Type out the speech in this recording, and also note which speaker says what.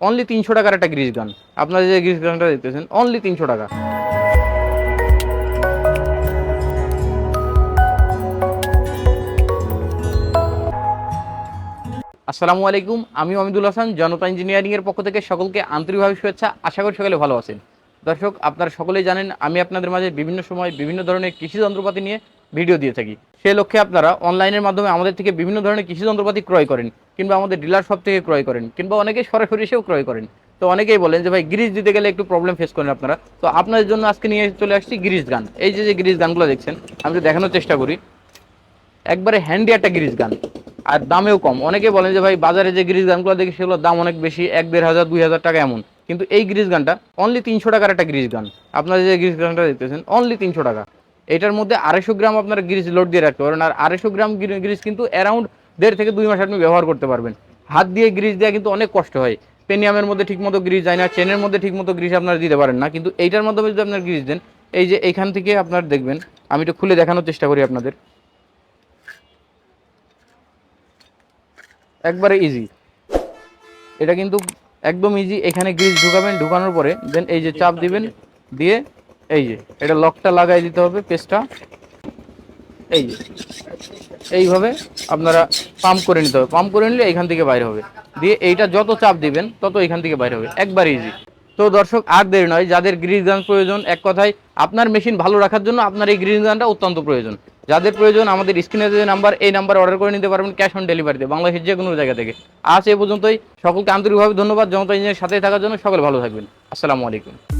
Speaker 1: Only তিনশো টাকার একটা গ্রিজ গান আপনারা যে গ্রিজ গানটা দেখতেছেন অনলি তিনশো টাকা। আসসালামু আলাইকুম, আমি অমিদুল হাসান, জনতা ইঞ্জিনিয়ারিং এর পক্ষ থেকে সকলকে আন্তরিকভাবে শুভেচ্ছা। আশা করি সকলে ভালো আছেন। দর্শক, আপনারা সকলেই জানেন, আমি আপনাদের মাঝে বিভিন্ন সময় বিভিন্ন ধরনের কৃষি যন্ত্রপাতি নিয়ে ভিডিও দিয়ে থাকি। সেই লক্ষ্যে আপনারা অনলাইনের মাধ্যমে আমাদের থেকে বিভিন্ন ধরনের কৃষি যন্ত্রপাতি ক্রয় করেন। কিংবা আমাদের ডিলার শপ থেকে ক্রয় করেন, কিংবা অনেকেই সরাসরি এসেও ক্রয় করেন। তো অনেকেই বলেন যে, ভাই, গ্রিজ দিতে গেলে একটু প্রবলেম ফেস করেন আপনারা। তো আপনাদের জন্য আজকে নিয়ে চলে আসছি গ্রিজ গান। এই যে যে গ্রিজ গানগুলো দেখছেন, আমি তো দেখানোর চেষ্টা করি। একবারে হ্যান্ডি একটা গ্রিজ গান, আর দামেও কম। অনেকে বলেন যে, ভাই, বাজারে যে গ্রিজ গানগুলো দেখি সেগুলোর দাম অনেক বেশি, এক, দেড় হাজার, দুই হাজার টাকা এমন। কিন্তু এই গ্রিজ গানটা অনলি তিনশো টাকার একটা গ্রিজ গান। আপনারা যে গ্রিজ গানটা দেখতেছেন অনলি তিনশো টাকা। এটার মধ্যে আড়াইশো গ্রাম আপনারা গ্রিজ লোড দিয়ে রাখতে পারেন, আর আড়াইশো গ্রাম গ্রিজ কিন্তু অ্যারাউন্ড দেড় থেকে দুই মাস আপনি ব্যবহার করতে পারবেন। হাত দিয়ে গ্রিজ দেওয়া কিন্তু অনেক কষ্ট হয়। পেনিয়ামের মধ্যে ঠিকমতো গ্রিজ যায় না, চেনের মধ্যে ঠিকমতো গ্রিজ আপনারা দিতে পারেন না। কিন্তু এইটার মাধ্যমে যদি আপনার গ্রিজ দেন, এই যে এইখান থেকে আপনার দেখবেন, আমি একটু খুলে দেখানোর চেষ্টা করি আপনাদের। একবারে ইজি এটা কিন্তু একদম ইজি এখানে গ্রিজ ঢুকাবেন, ঢুকানোর পরে দেন এই যে চাপ দিবেন, দিয়ে এই যে, এটা লকটা লাগাই দিতে হবে, পেস্টটা। এই যে। এইভাবে আপনারা পাম্প করে নিতে হবে। পাম্প করে নিলে এখান থেকে বাইরে হবে। দিয়ে এইটা যত চাপ দিবেন, তত এখান থেকে বাইরে হবে। একবার ইজি তো দর্শক, আর দেরি নয়। যাদের গ্রিজ গান প্রয়োজন, এক কথায় আপনার মেশিন ভালো রাখার জন্য আপনার এই গ্রিজ গানটা অত্যন্ত প্রয়োজন। যাদের প্রয়োজন, আমাদের স্ক্রিনে যে নাম্বার এই নাম্বার অর্ডার করে নিতে পারবেন ক্যাশ অন ডেলিভারিতে বাংলাদেশের যে কোনো জায়গা থেকে। আজ এ পর্যন্তই। সকলকে আন্তরিকভাবে ধন্যবাদ। জনতা ইঞ্জিনের সাথে থাকার জন্য সকলে ভালো থাকবেন। আসসালামু আলাইকুম।